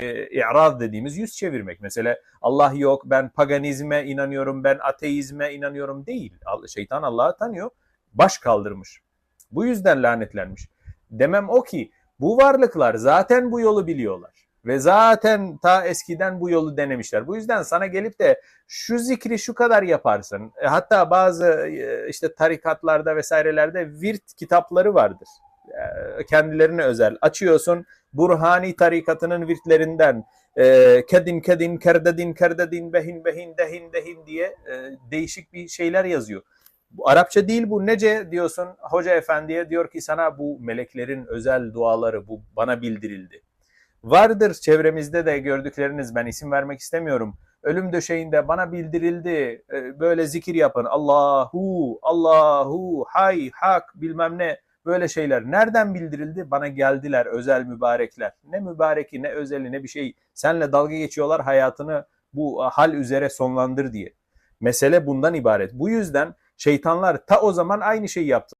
e, i'rad dediğimiz yüz çevirmek. Mesela Allah yok, ben paganizme inanıyorum, ben ateizme inanıyorum değil. Şeytan Allah'ı tanıyor, baş kaldırmış. Bu yüzden lanetlenmiş. Demem o ki bu varlıklar zaten bu yolu biliyorlar. Ve zaten ta eskiden bu yolu denemişler. Bu yüzden sana gelip de şu zikri şu kadar yaparsın. E, Hatta bazı e, işte tarikatlarda vesairelerde virt kitapları vardır. E, Kendilerine özel. Açıyorsun Burhani tarikatının virtlerinden e, kedin kedin kerdedin kerdedin behin behin dehin dehin diye e, değişik bir şeyler yazıyor. Bu Arapça değil bu nece diyorsun hoca efendiye diyor ki sana bu meleklerin özel duaları bu bana bildirildi. Vardır çevremizde de gördükleriniz ben isim vermek istemiyorum. Ölüm döşeğinde bana bildirildi e, böyle zikir yapın Allahu Allahu hay hak bilmem ne böyle şeyler. Nereden bildirildi? Bana geldiler özel mübarekler. Ne mübareki ne özeli ne bir şey. Senle dalga geçiyorlar hayatını bu hal üzere sonlandır diye. Mesele bundan ibaret. Bu yüzden şeytanlar ta o zaman aynı şeyi yaptı.